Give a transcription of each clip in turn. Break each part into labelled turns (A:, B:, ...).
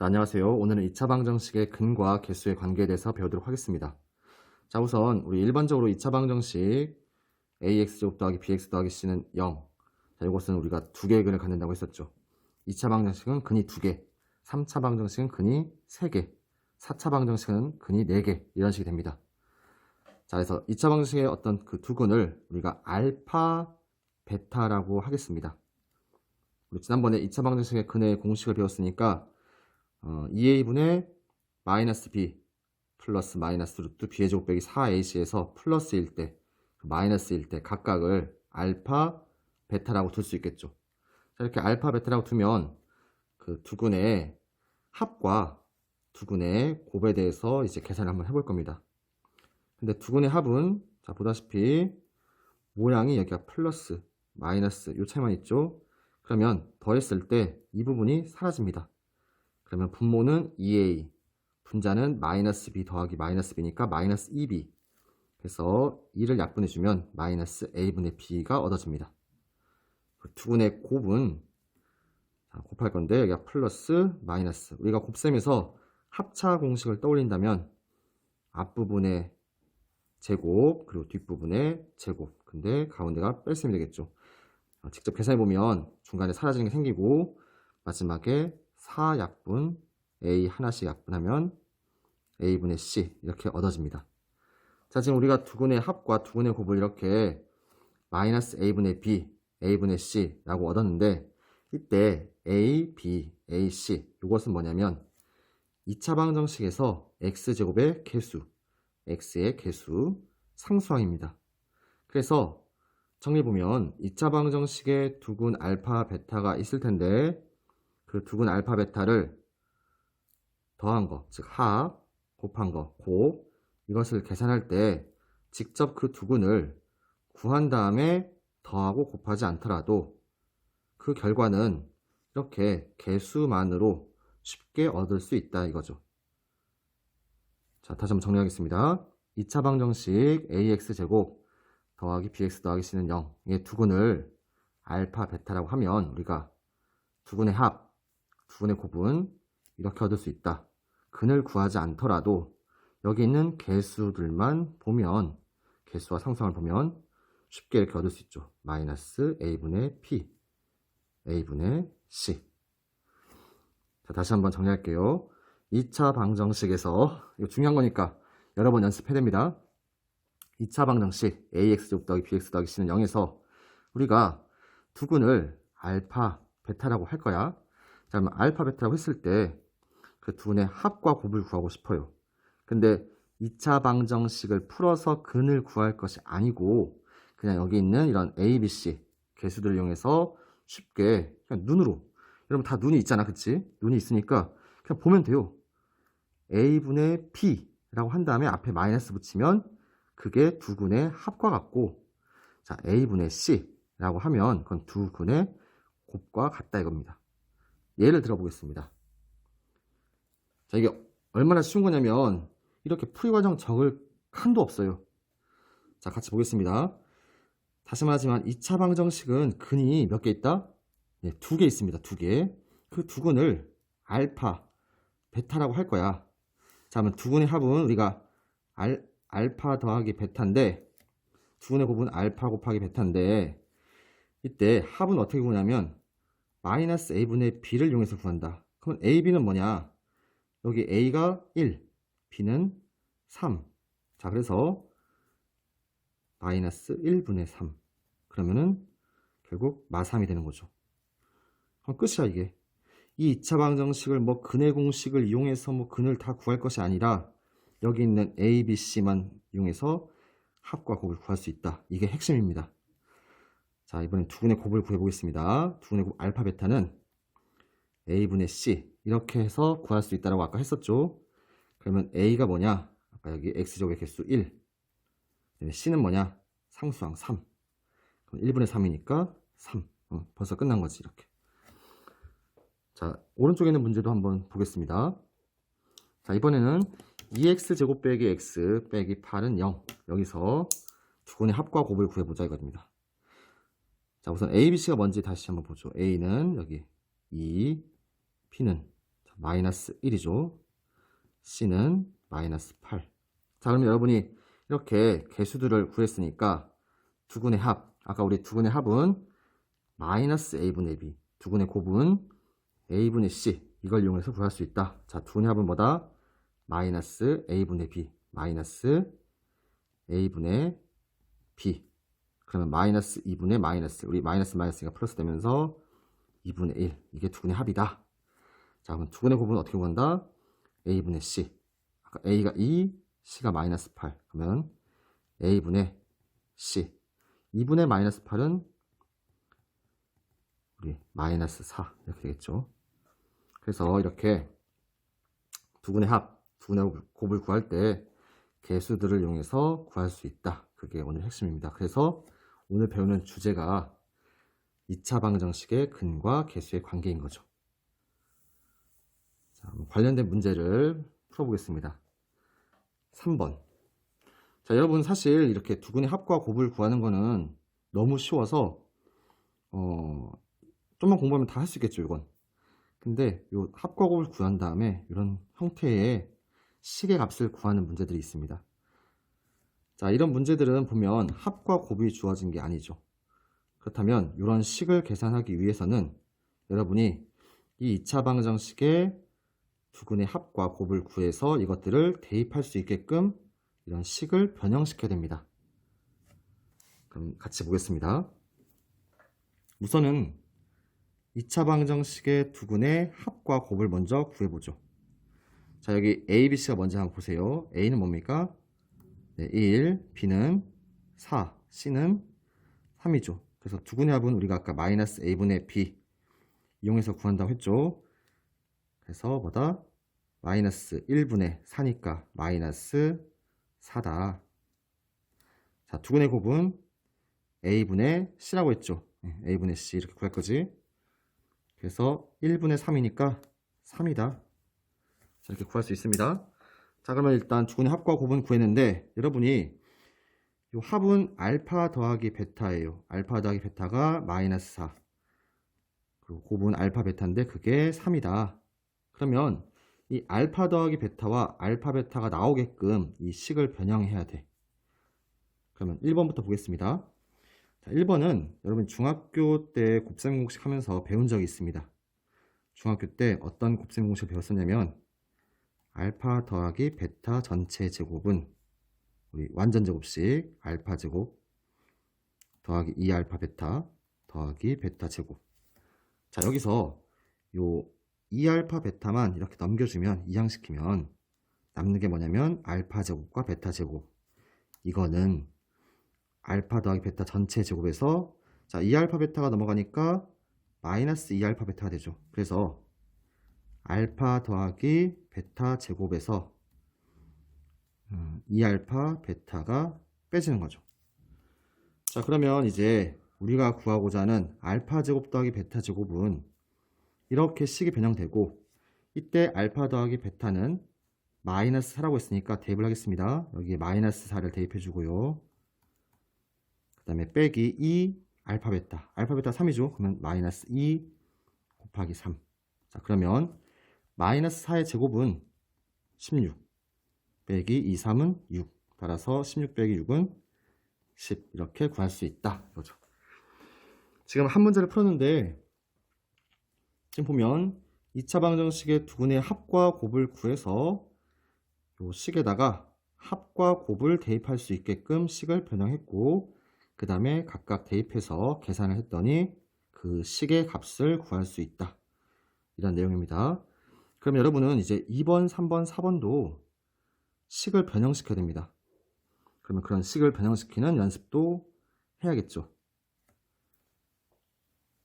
A: 자, 안녕하세요. 오늘은 2차 방정식의 근과 개수의 관계에 대해서 배우도록 하겠습니다. 자, 우선 우리 일반적으로 2차 방정식 ax 더하기 bx 더하기 c는 0. 자, 이것은 우리가 두 개의 근을 갖는다고 했었죠. 2차 방정식은 근이 두 개, 3차 방정식은 근이 세 개, 4차 방정식은 근이 네 개, 이런 식이 됩니다. 자, 그래서 2차 방정식의 어떤 그 두 근을 우리가 알파, 베타라고 하겠습니다. 우리 지난번에 2차 방정식의 근의 공식을 배웠으니까 어, 2a분의 마이너스 b 플러스 마이너스 루트 b의 제곱 빼기 4ac에서 플러스일 때그 마이너스일 때 각각을 알파, 베타라고 둘 수 있겠죠. 자, 이렇게 알파, 베타라고 두면 그 두근의 합과 두근의 곱에 대해서 이제 계산을 한번 해볼 겁니다. 근데 두근의 합은 자 보다시피 모양이 여기가 플러스, 마이너스 요 차이만 있죠. 그러면 더했을 때 이 부분이 사라집니다. 그러면 분모는 2a, 분자는 마이너스 b 더하기 마이너스 b니까 마이너스 2b. 그래서 2를 약분해주면 마이너스 a분의 b가 얻어집니다. 그 두근의 곱은 자, 곱할 건데 여기가 플러스 마이너스. 우리가 곱셈에서 합차 공식을 떠올린다면 앞부분의 제곱 그리고 뒷부분의 제곱. 근데 가운데가 뺄셈이 되겠죠. 어, 직접 계산해 보면 중간에 사라지는 게 생기고 마지막에 4약분 a 하나씩 약분하면 a분의 c 이렇게 얻어집니다. 자 지금 우리가 두근의 합과 두근의 곱을 이렇게 마이너스 a분의 b, a분의 c라고 얻었는데 이때 a, b, a, c 이것은 뭐냐면 2차 방정식에서 x제곱의 개수, x의 개수 상수항입니다. 그래서 정리해보면 2차 방정식에 두근 알파, 베타가 있을 텐데 그 두 근 알파, 베타를 더한 거, 즉 합, 곱한 거, 곱 이것을 계산할 때 직접 그 두 근을 구한 다음에 더하고 곱하지 않더라도 그 결과는 이렇게 개수만으로 쉽게 얻을 수 있다 이거죠. 자, 다시 한번 정리하겠습니다. 2차 방정식 ax제곱 더하기 bx 더하기 c는 0의 두근을 알파, 베타라고 하면 우리가 두근의 합, 두근의 곱은 이렇게 얻을 수 있다. 근을 구하지 않더라도 여기 있는 개수들만 보면 개수와 상수항을 보면 쉽게 이렇게 얻을 수 있죠. 마이너스 a분의 p, a분의 c. 자, 다시 한번 정리할게요. 2차 방정식에서 이거 중요한 거니까 여러 번 연습해야 됩니다. 2차 방정식 ax 더하기 bx 더하기 c는 0에서 우리가 두 근을 알파, 베타라고 할 거야. 자, 그러면 알파, 베타라고 했을 때 그 두근의 합과 곱을 구하고 싶어요. 근데 2차 방정식을 풀어서 근을 구할 것이 아니고 그냥 여기 있는 이런 a, b, c 개수들을 이용해서 쉽게 그냥 눈으로 여러분 다 눈이 있잖아 그치? 눈이 있으니까 그냥 보면 돼요. a분의 p라고 한 다음에 앞에 마이너스 붙이면 그게 두 근의 합과 같고 자 a분의 c라고 하면 그건 두 근의 곱과 같다 이겁니다. 예를 들어보겠습니다. 자 이게 얼마나 쉬운 거냐면 이렇게 풀이 과정 적을 칸도 없어요. 자 같이 보겠습니다. 다시 말하지만 2차 방정식은 근이 몇 개 있다? 네, 두 개 있습니다. 두 개. 그 두 근을 알파, 베타라고 할 거야. 자, 그러면 두 근의 합은 우리가 알, 알파 더하기 베타인데 두 근의 곱은 알파 곱하기 베타인데 이때 합은 어떻게 구하냐면 마이너스 a분의 b를 이용해서 구한다. 그럼 a, b는 뭐냐? 여기 a가 1, b는 3. 자, 그래서 마이너스 1분의 3. 그러면은 결국 마3이 되는 거죠. 그럼 끝이야, 이게. 이 2차 방정식을 뭐 근의 공식을 이용해서 뭐 근을 다 구할 것이 아니라 여기 있는 A, B, C만 이용해서 합과 곱을 구할 수 있다. 이게 핵심입니다. 자, 이번엔 두 근의 곱을 구해보겠습니다. 두 근의 곱 알파, 베타는 A분의 C 이렇게 해서 구할 수 있다라고 아까 했었죠. 그러면 A가 뭐냐? 아까 여기 X제곱의 개수 1 C는 뭐냐? 상수항 3 그럼 1분의 3이니까 3 어, 벌써 끝난 거지 이렇게 자 오른쪽에 있는 문제도 한번 보겠습니다 자 이번에는 2x제곱 빼기 x 빼기 8은 0 여기서 두 근의 합과 곱을 구해보자 이겁니다 자 우선 a, b, c가 뭔지 다시 한번 보죠 a는 여기 2 p는 자, 마이너스 1이죠. C는 마이너스 8. 자, 그러면 여러분이 이렇게 개수들을 구했으니까 두근의 합, 아까 우리 두근의 합은 마이너스 A분의 B, 두근의 곱은 A분의 C, 이걸 이용해서 구할 수 있다. 자, 두근의 합은 뭐다? 마이너스 A분의 B, 마이너스 A분의 B. 그러면 마이너스 2분의 마이너스, 우리 마이너스 마이너스가 플러스 되면서 2분의 1. 이게 두근의 합이다. 자, 그럼 두근의 곱은 어떻게 구한다? A분의 C. 아까 A가 2, C가 마이너스 8. 그러면 A분의 C. 2분의 마이너스 8은 우리 마이너스 4. 이렇게 되겠죠. 그래서 이렇게 두근의 합, 두근의 곱을 구할 때 개수들을 이용해서 구할 수 있다. 그게 오늘 핵심입니다. 그래서 오늘 배우는 주제가 2차 방정식의 근과 개수의 관계인 거죠. 자, 관련된 문제를 풀어보겠습니다. 3번. 자, 여러분 사실 이렇게 두근의 합과 곱을 구하는 거는 너무 쉬워서 어, 좀만 공부하면 다 할 수 있겠죠, 이건. 근데 요 합과 곱을 구한 다음에 이런 형태의 식의 값을 구하는 문제들이 있습니다. 자, 이런 문제들은 보면 합과 곱이 주어진 게 아니죠. 그렇다면 이런 식을 계산하기 위해서는 여러분이 이 2차 방정식의 두근의 합과 곱을 구해서 이것들을 대입할 수 있게끔 이런 식을 변형시켜야 됩니다. 그럼 같이 보겠습니다. 우선은 2차 방정식의 두근의 합과 곱을 먼저 구해보죠. 자, 여기 A, B, C가 먼저 한번 보세요. A는 뭡니까? 네, 1, B는 4, C는 3이죠. 그래서 두근의 합은 우리가 아까 마이너스 A분의 B 이용해서 구한다고 했죠. 그래서 뭐다? 마이너스 1분의 4니까 마이너스 4다. 자, 두근의 곱은 A분의 C라고 했죠. 네, A분의 C 이렇게 구할 거지. 그래서 1분의 3이니까 3이다. 자, 이렇게 구할 수 있습니다. 자, 그러면 일단 두근의 합과 곱은 구했는데 여러분이 이 합은 알파 더하기 베타예요. 알파 더하기 베타가 마이너스 4. 그리고 곱은 알파 베타인데 그게 3이다. 그러면 이 알파 더하기 베타와 알파 베타가 나오게끔 이 식을 변형해야 돼. 그러면 1번부터 보겠습니다. 자, 1번은 여러분 중학교 때 곱셈 공식 하면서 배운 적이 있습니다. 중학교 때 어떤 곱셈 공식을 배웠었냐면 알파 더하기 베타 전체 제곱은 우리 완전 제곱식 알파 제곱 더하기 2 알파 베타 더하기 베타 제곱. 자 여기서 요 2알파 베타만 이렇게 넘겨주면 이항시키면 남는 게 뭐냐면 알파 제곱과 베타 제곱. 이거는 알파 더하기 베타 전체 제곱에서 자 2알파 베타가 넘어가니까 마이너스 2알파 베타가 되죠. 그래서 알파 더하기 베타 제곱에서 음, 2알파 베타가 빼지는 거죠. 자, 그러면 이제 우리가 구하고자 하는 알파 제곱 더하기 베타 제곱은 이렇게 식이 변형되고 이때 알파 더하기 베타는 마이너스 4라고 했으니까 대입을 하겠습니다. 여기에 마이너스 4를 대입해 주고요. 그 다음에 빼기 2 알파 베타. 알파 베타 3이죠. 그러면 마이너스 2 곱하기 3. 자, 그러면 마이너스 4의 제곱은 16 빼기 2, 3은 6 따라서 16 빼기 6은 10 이렇게 구할 수 있다. 이거죠. 지금 한 문제를 풀었는데 지금 보면 2차 방정식의 두근의 합과 곱을 구해서 요 식에다가 합과 곱을 대입할 수 있게끔 식을 변형했고 그 다음에 각각 대입해서 계산을 했더니 그 식의 값을 구할 수 있다. 이런 내용입니다 그럼 여러분은 이제 2번, 3번, 4번도 식을 변형시켜야 됩니다. 그러면 그런 식을 변형시키는 연습도 해야겠죠.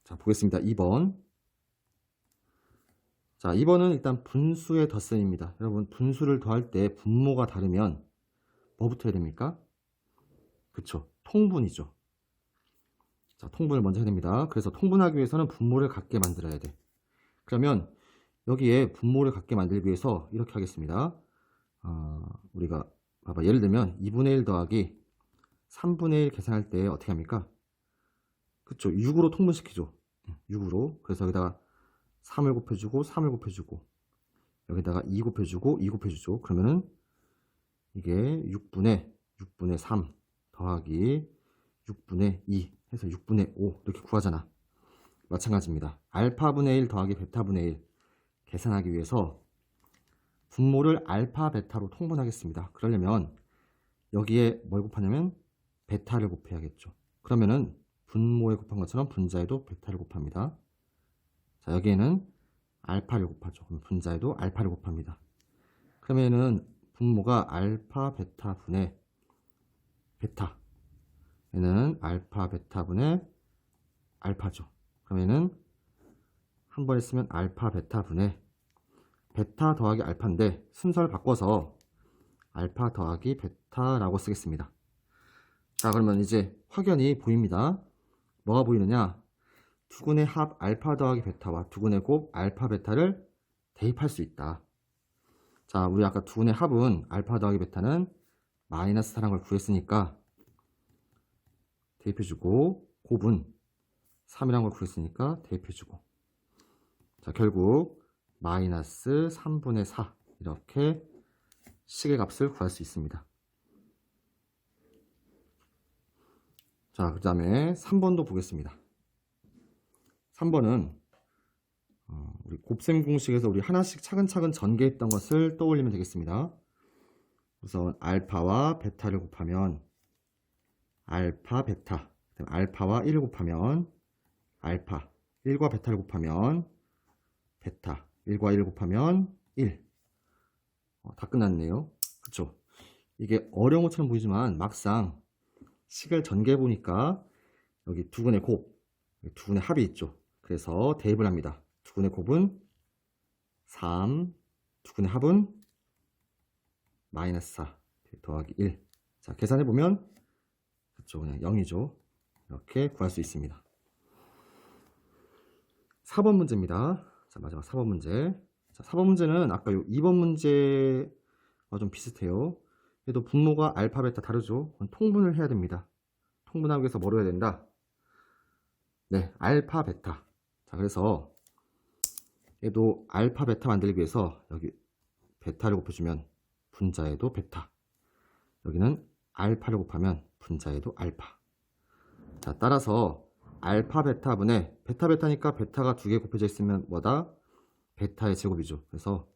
A: 자, 보겠습니다. 2번. 자, 2번은 일단 분수의 덧셈입니다. 여러분, 분수를 더할 때 분모가 다르면 뭐부터 해야 됩니까? 그쵸. 통분이죠. 자, 통분을 먼저 해야 됩니다. 그래서 통분하기 위해서는 분모를 같게 만들어야 돼. 그러면 여기에 분모를 갖게 만들기 위해서 이렇게 하겠습니다. 어, 우리가 봐봐 예를 들면 2분의 1 더하기 3분의 1 계산할 때 어떻게 합니까? 그쵸 6으로 통분시키죠 6으로 그래서 여기다가 3을 곱해주고 3을 곱해주고 여기다가 2 곱해주고 2 곱해주죠. 그러면은 이게 6분의 6분의 3 더하기 6분의 2 해서 6분의 5 이렇게 구하잖아. 마찬가지입니다. 알파분의 1 더하기 베타분의 1 계산하기 위해서 분모를 알파, 베타로 통분하겠습니다. 그러려면 여기에 뭘 곱하냐면 베타를 곱해야겠죠. 그러면은 분모에 곱한 것처럼 분자에도 베타를 곱합니다. 자, 여기에는 알파를 곱하죠. 그럼 분자에도 알파를 곱합니다. 그러면은 분모가 알파, 베타 분의 베타. 얘는 알파, 베타 분의 알파죠. 그러면은 한 번에 쓰면 알파, 베타 분의 베타 더하기 알파인데 순서를 바꿔서 알파 더하기 베타라고 쓰겠습니다. 자, 그러면 이제 확연히 보입니다. 뭐가 보이느냐? 두근의 합 알파 더하기 베타와 두근의 곱 알파 베타를 대입할 수 있다. 자, 우리 아까 두근의 합은 알파 더하기 베타는 마이너스 4란 걸 구했으니까 대입해주고 곱은 3이란 걸 구했으니까 대입해주고 자, 결국 마이너스 3분의 4 이렇게 식의 값을 구할 수 있습니다. 자, 그 다음에 3번도 보겠습니다. 3번은 어, 우리 곱셈 공식에서 우리 하나씩 차근차근 전개했던 것을 떠올리면 되겠습니다. 우선 알파와 베타를 곱하면 알파, 베타. 알파와 1을 곱하면 알파. 1과 베타를 곱하면 베타. 1과 1을 곱하면 1. 어, 다 끝났네요. 그쵸? 이게 어려운 것처럼 보이지만 막상 식을 전개해 보니까 여기 두근의 곱, 두근의 합이 있죠. 그래서 대입을 합니다. 두근의 곱은 3, 두근의 합은 마이너스 4 더하기 1. 자, 계산해 보면 그쵸 그냥 0이죠. 이렇게 구할 수 있습니다. 4번 문제입니다. 자, 마지막 4번 문제. 자, 4번 문제는 아까 요 2번 문제와 좀 비슷해요. 얘도 분모가 알파, 베타 다르죠. 통분을 해야 됩니다. 통분하기 위해서 뭐로 해야 된다? 네, 알파, 베타. 자, 그래서 얘도 알파, 베타 만들기 위해서 여기 베타를 곱해주면 분자에도 베타. 여기는 알파를 곱하면 분자에도 알파. 자, 따라서 알파, 베타 분의 베타, 베타니까 베타가 두 개 곱해져 있으면 뭐다? 베타의 제곱이죠. 그래서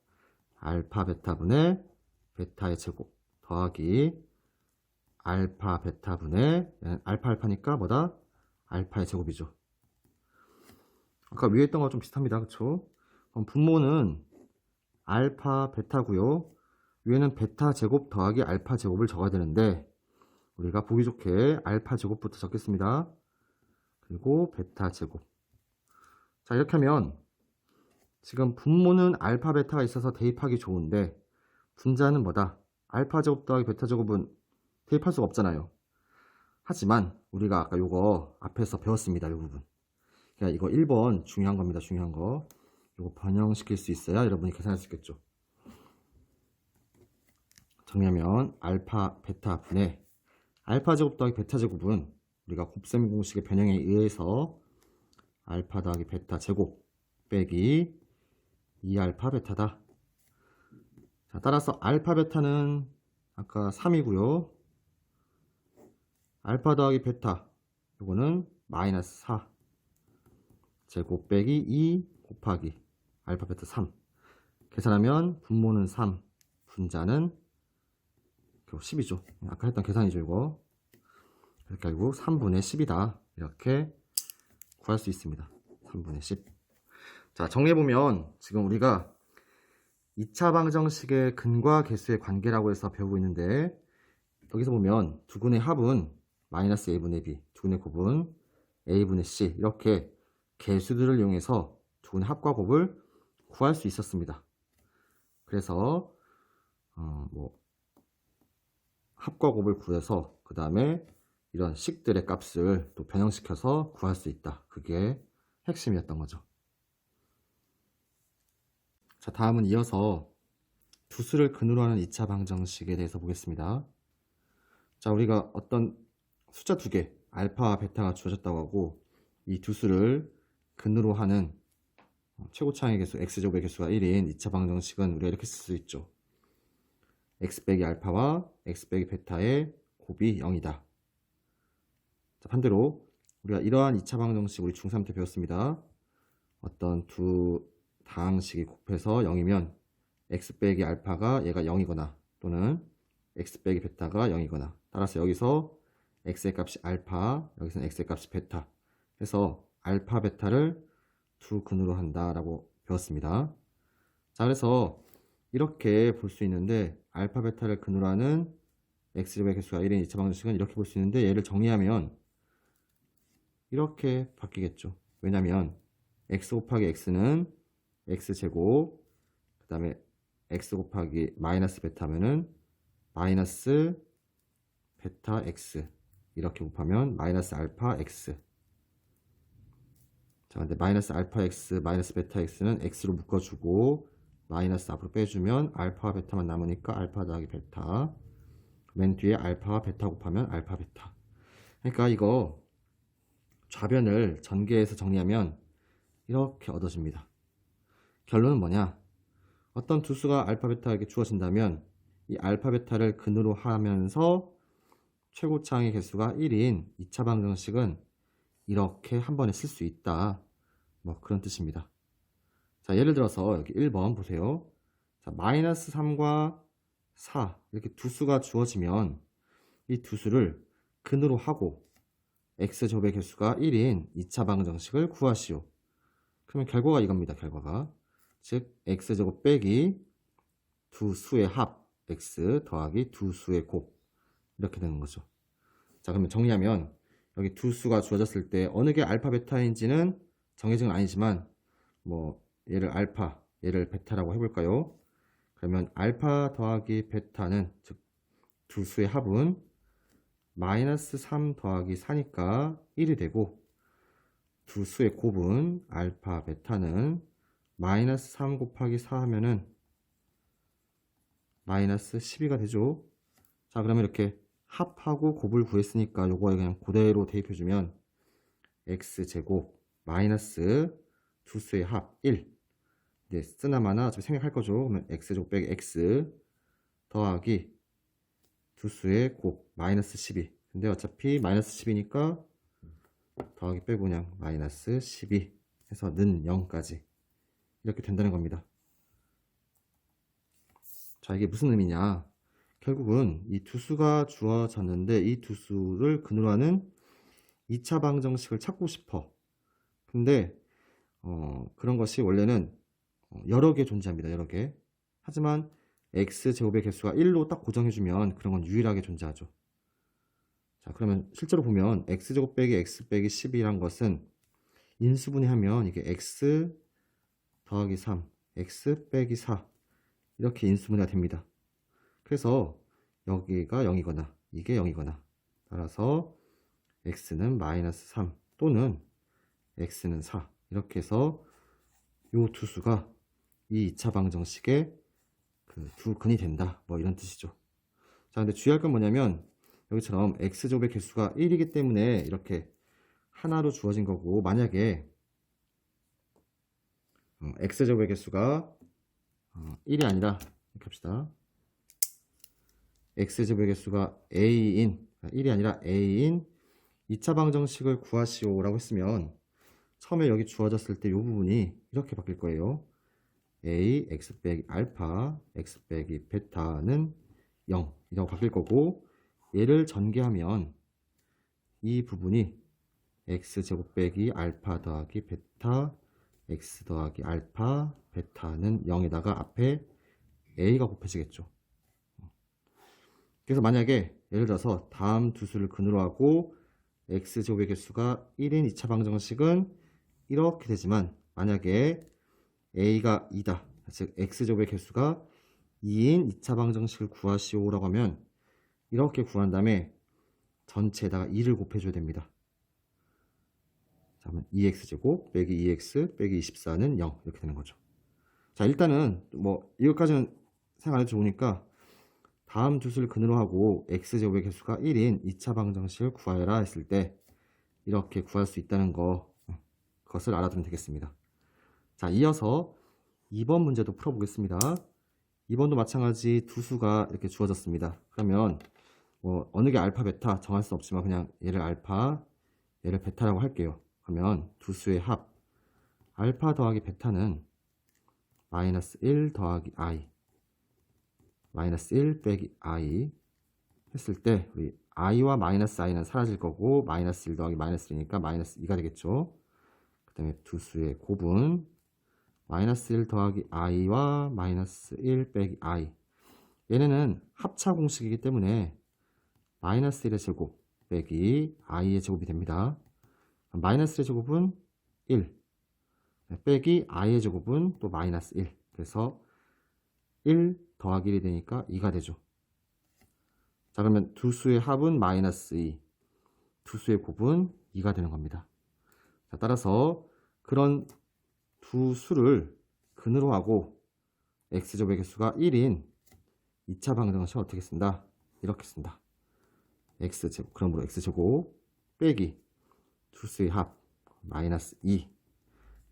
A: 알파, 베타 분의 베타의 제곱 더하기 알파, 베타 분의 알파, 알파니까 뭐다? 알파의 제곱이죠. 아까 위에 했던 거랑 좀 비슷합니다. 그쵸? 그럼 분모는 알파, 베타고요. 위에는 베타 제곱 더하기 알파 제곱을 적어야 되는데 우리가 보기 좋게 알파 제곱부터 적겠습니다. 그리고 베타 제곱. 자, 이렇게 하면 지금 분모는 알파, 베타가 있어서 대입하기 좋은데 분자는 뭐다? 알파 제곱 더하기 베타 제곱은 대입할 수가 없잖아요. 하지만 우리가 아까 요거 앞에서 배웠습니다. 이 부분. 그러니까 이거 1번 중요한 겁니다. 중요한 거. 요거 반영시킬 수 있어야 여러분이 계산할 수 있겠죠. 정리하면 알파, 베타 분의 알파 제곱 더하기 베타 제곱은 우리가 곱셈 공식의 변형에 의해서 알파 더하기 베타 제곱 빼기 2알파 베타다. 자, 따라서 알파 베타는 아까 3이고요. 알파 더하기 베타 요거는 마이너스 4 제곱 빼기 2 곱하기 알파 베타 3 계산하면 분모는 3 분자는 결국 10이죠 아까 했던 계산이죠 이거 이렇게 결국 3분의 10이다 이렇게 구할 수 있습니다 3분의 10 자 정리해보면 지금 우리가 2차 방정식의 근과 개수의 관계라고 해서 배우고 있는데 여기서 보면 두근의 합은 마이너스 a분의 b, 두근의 곱은 a분의 c 이렇게 개수들을 이용해서 두근의 합과 곱을 구할 수 있었습니다. 그래서 어, 뭐 합과 곱을 구해서 그 다음에 이런 식들의 값을 또 변형시켜서 구할 수 있다. 그게 핵심이었던 거죠. 자, 다음은 이어서 두 수를 근으로 하는 2차 방정식에 대해서 보겠습니다. 자, 우리가 어떤 숫자 두 개, 알파와 베타가 주어졌다고 하고 이 두 수를 근으로 하는 어, 최고차의 개수 x제곱의 개수가 1인 2차 방정식은 우리가 이렇게 쓸 수 있죠. x 빼기 알파와 x 빼기 베타의 곱이 0이다. 자, 반대로 우리가 이러한 2차 방정식 우리 중3 때 배웠습니다. 어떤 두 다항식이 곱해서 0이면 x 빼기 알파가 얘가 0이거나 또는 x 빼기 베타가 0이거나 따라서 여기서 x의 값이 알파, 여기서는 x의 값이 베타 해서 알파, 베타를 두 근으로 한다라고 배웠습니다. 자, 그래서 이렇게 볼 수 있는데 알파, 베타를 근으로 하는 x제곱의 개수가 1인 2차 방정식은 이렇게 볼 수 있는데 얘를 정리하면 이렇게 바뀌겠죠. 왜냐면 x 곱하기 x는 x제곱 그 다음에 x 곱하기 마이너스 베타면은 마이너스 베타 x. 이렇게 곱하면 마이너스 알파 x. 자 근데 마이너스 알파 x 마이너스 베타 x는 x로 묶어주고 마이너스 앞으로 빼주면 알파와 베타만 남으니까 알파 더하기 베타. 맨 뒤에 알파와 베타 곱하면 알파 베타. 그러니까 이거 좌변을 전개해서 정리하면 이렇게 얻어집니다 결론은 뭐냐 어떤 두 수가 알파 베타에게 주어진다면 이 알파 베타를 근으로 하면서 최고차항의 개수가 1인 2차 방정식은 이렇게 한 번에 쓸 수 있다. 뭐 그런 뜻입니다. 자, 예를 들어서 여기 1번 보세요. 자, 마이너스 3과 4 이렇게 두 수가 주어지면 이 두 수를 근으로 하고 x제곱의 개수가 1인 2차 방정식을 구하시오. 그러면 결과가 이겁니다. 결과가. 즉 x제곱 빼기 두 수의 합 x 더하기 두 수의 곱 이렇게 되는 거죠. 자 그러면 정리하면 여기 두 수가 주어졌을 때 어느 게 알파 베타인지는 정해진 건 아니지만 뭐 얘를 알파 얘를 베타라고 해볼까요? 그러면 알파 더하기 베타는 즉 두 수의 합은 마이너스 3 더하기 4니까 1이 되고 두 수의 곱은 알파 베타는 마이너스 3 곱하기 4 하면은 마이너스 12가 되죠. 자, 그러면 이렇게 합하고 곱을 구했으니까 요거 그냥 그대로 대입해주면 x제곱 마이너스 두 수의 합 1. 이제 쓰나마나 생략할 거죠. 그러면 x제곱 빼기 x 더하기 두 수의 곱 마이너스 12. 근데 어차피 마이너스 10이니까 더하기 빼고 그냥 마이너스 12 해서 는 0까지 이렇게 된다는 겁니다. 자, 이게 무슨 의미냐? 결국은 이 두 수가 주어졌는데 이 두 수를 근으로 하는 2차 방정식을 찾고 싶어. 근데 어, 그런 것이 원래는 어, 여러 개 존재합니다. 여러 개. 하지만 x제곱의 개수가 1로 딱 고정해주면 그런 건 유일하게 존재하죠. 자, 그러면 실제로 보면 x제곱 빼기 x 빼기 10이란 것은 인수분해하면 이게 x 더하기 3, x 빼기 4 이렇게 인수분해가 됩니다. 그래서 여기가 0이거나 이게 0이거나 따라서 x는 마이너스 3 또는 x는 4 이렇게 해서 요두 수가 이 2차 방정식의 그두 근이 된다 뭐 이런 뜻이죠. 자 근데 주의할 건 뭐냐면 여기처럼 x제곱의 개수가 1이기 때문에 이렇게 하나로 주어진 거고 만약에 어, x제곱의 개수가 어, 1이 아니라 이렇게 합시다. x제곱의 개수가 a인 1이 아니라 a인 2차 방정식을 구하시오라고 했으면 처음에 여기 주어졌을 때 이 부분이 이렇게 바뀔 거예요. A x 빼기 알파 x 빼기 베타는 0 이라고 바뀔 거고 얘를 전개하면 이 부분이 x제곱 빼기 알파 더하기 베타 x 더하기 알파 베타는 0에다가 앞에 a가 곱해지겠죠. 그래서 만약에 예를 들어서 다음 두 수를 근으로 하고 x제곱의 개수가 1인 2차 방정식은 이렇게 되지만 만약에 a가 2다. 즉 x제곱의 개수가 2인 2차 방정식을 구하시오라고 하면 이렇게 구한 다음에 전체에다가 2를 곱해줘야 됩니다. 자, 그러면 2x제곱 빼기 2x 빼기 24는 0 이렇게 되는 거죠. 자, 일단은 뭐 이것까지는 생각 안 해도 좋으니까 다음 두 수를 근으로 하고 x제곱의 개수가 1인 2차 방정식을 구하여라 했을 때 이렇게 구할 수 있다는 거 그것을 알아두면 되겠습니다. 자, 이어서 2번 문제도 풀어보겠습니다. 2번도 마찬가지 두 수가 이렇게 주어졌습니다. 그러면 뭐 어느 게 알파, 베타 정할 수 없지만 그냥 얘를 알파, 얘를 베타라고 할게요. 그러면 두 수의 합 알파 더하기 베타는 마이너스 1 더하기 i 마이너스 1 빼기 i 했을 때 우리 i와 마이너스 i는 사라질 거고 마이너스 1 더하기 마이너스 1이니까 마이너스 2가 되겠죠. 그 다음에 두 수의 곱은 마이너스 1 더하기 i와 마이너스 1 빼기 i 얘네는 합차 공식이기 때문에 마이너스 1의 제곱 빼기 i의 제곱이 됩니다. 마이너스 1의 제곱은 1 빼기 i의 제곱은 또 마이너스 1 그래서 1 더하기 1이 되니까 2가 되죠. 자 그러면 두 수의 합은 마이너스 2, 두 수의 곱은 2가 되는 겁니다. 자, 따라서 그런 두 수를 근으로 하고 x제곱의 개수가 1인 2차 방정식을 어떻게 쓴다? 이렇게 쓴다. x제곱, 그러므로 x제곱 빼기 두 수의 합 마이너스 2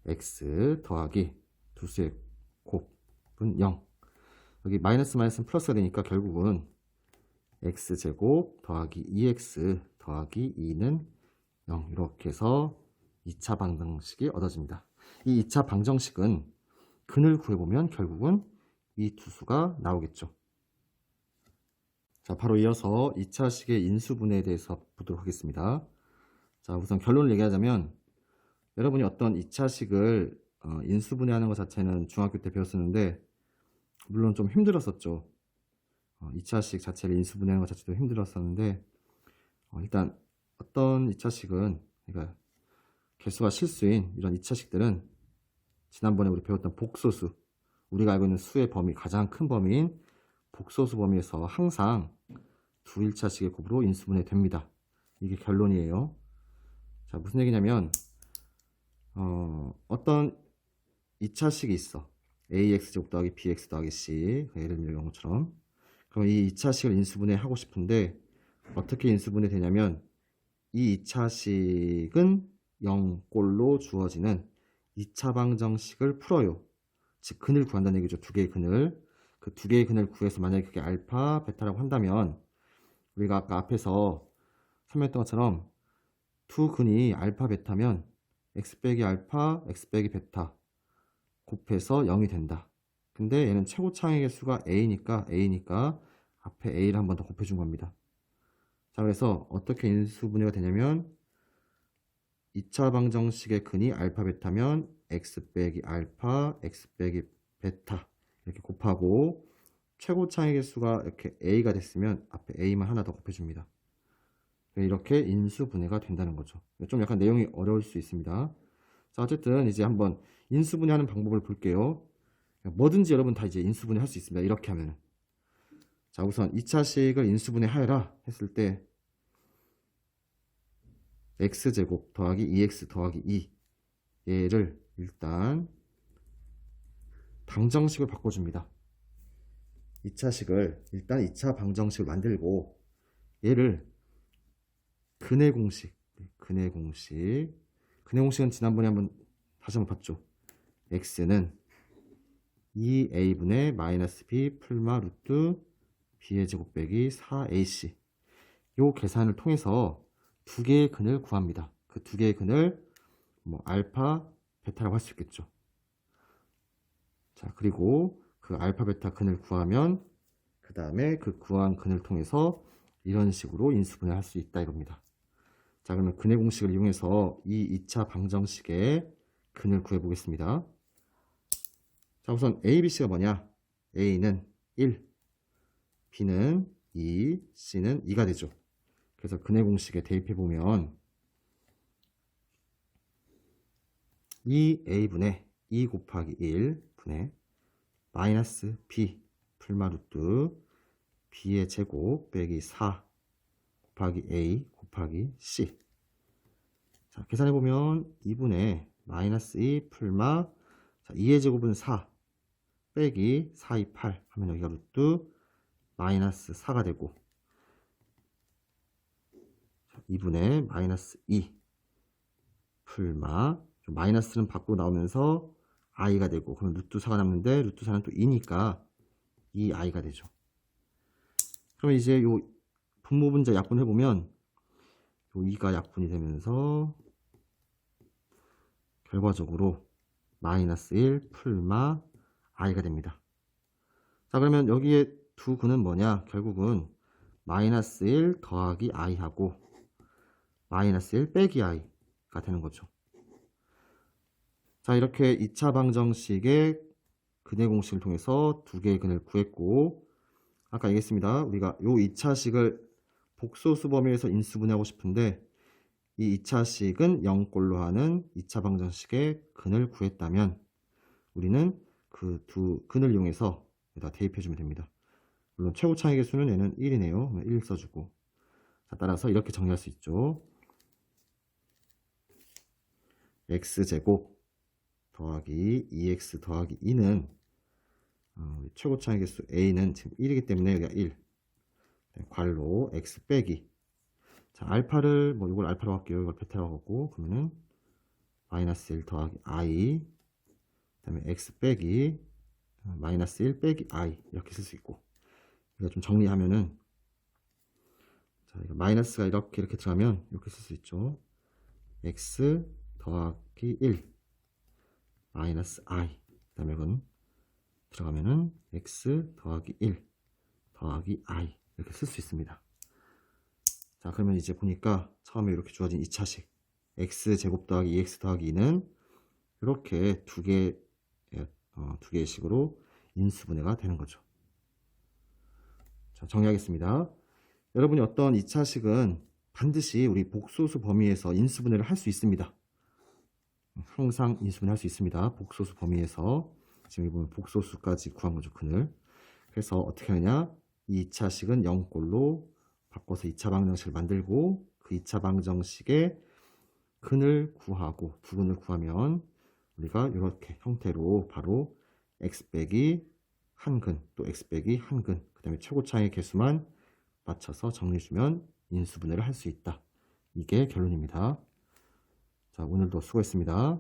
A: x 더하기 두 수의 곱은 0 여기 마이너스 마이너스는 플러스가 되니까 결국은 x제곱 더하기 2x 더하기 2는 0 이렇게 해서 2차 방정식이 얻어집니다. 이 2차 방정식은 근을 구해보면 결국은 이 두 수가 나오겠죠. 자, 바로 이어서 2차식의 인수분해에 대해서 보도록 하겠습니다. 자, 우선 결론을 얘기하자면 여러분이 어떤 2차식을 어, 인수분해하는 것 자체는 중학교 때 배웠었는데 물론 좀 힘들었었죠. 어, 2차식 자체를 인수분해하는 것 자체도 힘들었었는데 어, 일단 어떤 2차식은 그러니까 개수가 실수인 이런 2차식들은 지난번에 우리 배웠던 복소수 우리가 알고 있는 수의 범위 가장 큰 범위인 복소수 범위에서 항상 두 1차식의 곱으로 인수분해 됩니다. 이게 결론이에요. 자 무슨 얘기냐면 어, 어떤 2차식이 있어. ax 제곱 더하기 bx 더하기 c 예를 들면 이런 것처럼 그럼 이 2차식을 인수분해 하고 싶은데 어떻게 인수분해 되냐면 이 2차식은 0꼴로 주어지는 2차 방정식을 풀어요. 즉 근을 구한다는 얘기죠. 두 개의 근을. 그 두 개의 근을 구해서 만약에 그게 알파, 베타라고 한다면 우리가 아까 앞에서 설명했던 것처럼 두 근이 알파, 베타면 x 빼기 알파, x 빼기 베타 곱해서 0이 된다. 근데 얘는 최고 창의 개수가 a니까 a니까 앞에 a를 한 번 더 곱해준 겁니다. 자 그래서 어떻게 인수분해가 되냐면 2차 방정식의 근이 알파 베타면 x 빼기 알파 x 빼기 베타 이렇게 곱하고 최고 창의 개수가 이렇게 a가 됐으면 앞에 a만 하나 더 곱해줍니다. 이렇게 인수 분해가 된다는 거죠. 좀 약간 내용이 어려울 수 있습니다. 자 어쨌든 이제 한번 인수 분해하는 방법을 볼게요. 뭐든지 여러분 다 이제 인수 분해 할 수 있습니다. 이렇게 하면은. 자, 우선 2차식을 인수 분해 하여라 했을 때 x제곱 더하기 2x 더하기 2 얘를 일단 방정식을 바꿔줍니다. 2차식을 일단 2차 방정식을 만들고 얘를 근의 공식 근의 공식 근의 공식은 지난번에 한번 다시 한번 봤죠. x는 2a분의 마이너스 b 풀마 루트 b의 제곱 빼기 4ac 요 계산을 통해서 두 개의 근을 구합니다. 그 두 개의 근을 뭐 알파, 베타라고 할 수 있겠죠. 자, 그리고 그 알파, 베타 근을 구하면 그 다음에 그 구한 근을 통해서 이런 식으로 인수분해 할수 있다 이겁니다. 자, 그러면 근의 공식을 이용해서 이 2차 방정식의 근을 구해 보겠습니다. 자, 우선 A, B, C가 뭐냐? A는 1, B는 2, C는 2가 되죠. 그래서 근의 공식에 대입해 보면 2A분의 2 곱하기 1분의 마이너스 B 풀마루트 B의 제곱 빼기 4 곱하기 A 곱하기 C. 자, 계산해 보면 2분의 마이너스 2 풀마 자, 2의 제곱은 4 빼기 4, 2, 8 하면 여기가 루트 마이너스 4가 되고 2분의 마이너스 2 풀마 마이너스는 밖으로 나오면서 i가 되고 그럼 루트 4가 남는데 루트 4는 또 2니까 2i가 되죠. 그러면 이제 요 분모 분자 약분해 보면 요 2가 약분이 되면서 결과적으로 마이너스 1 풀마 i가 됩니다. 자 그러면 여기에 두 근은 뭐냐? 결국은 마이너스 1 더하기 i하고 마이너스 1 빼기 i가 되는 거죠. 자 이렇게 2차 방정식의 근의 공식을 통해서 두 개의 근을 구했고 아까 얘기했습니다. 우리가 요 2차식을 복소수 범위에서 인수분해하고 싶은데 이 2차식은 0꼴로 하는 2차 방정식의 근을 구했다면 우리는 그 두 근을 이용해서 여기다 대입해주면 됩니다. 물론 최고 차의 개수는 얘는 1이네요. 1 써주고 자, 따라서 이렇게 정리할 수 있죠. X제곱 더하기 2x 더하기 2는 어, 우리 최고 차의 개수 a는 지금 1이기 때문에 여기가 1 네, 괄로 x 빼기. 자 알파를 뭐 이걸 알파로 할게요. 이걸 베타로 하고 그러면은 마이너스 1 더하기 i 그 다음에 x 빼기 어, 마이너스 1 빼기 i 이렇게 쓸 수 있고 이거 좀 정리하면은 자 이거 마이너스가 이렇게 이렇게 들어가면 이렇게 쓸 수 있죠. x 더하기 1 마이너스 i 그 다음에 이건 들어가면은 x 더하기 1 더하기 i 이렇게 쓸 수 있습니다. 자 그러면 이제 보니까 처음에 이렇게 주어진 2차식 x 제곱 더하기 2x 더하기 2는 이렇게 두 개, 어, 두 개의 식으로 인수분해가 되는 거죠. 자 정리하겠습니다. 여러분이 어떤 2차식은 반드시 우리 복소수 범위에서 인수분해를 할 수 있습니다. 항상 인수분해 할수 있습니다. 복소수 범위에서 지금 여기 보면 복소수까지 구한 거죠. 근을. 그래서 어떻게 하느냐? 2차식은 0꼴로 바꿔서 2차 방정식을 만들고 그 2차 방정식의 근을 구하고 두 근을 구하면 우리가 이렇게 형태로 바로 x 빼기 한 근, 또 x 빼기 한 근, 그 다음에 최고차의 개수만 맞춰서 정리해주면 인수분해를 할 수 있다. 이게 결론입니다. 자, 오늘도 수고했습니다.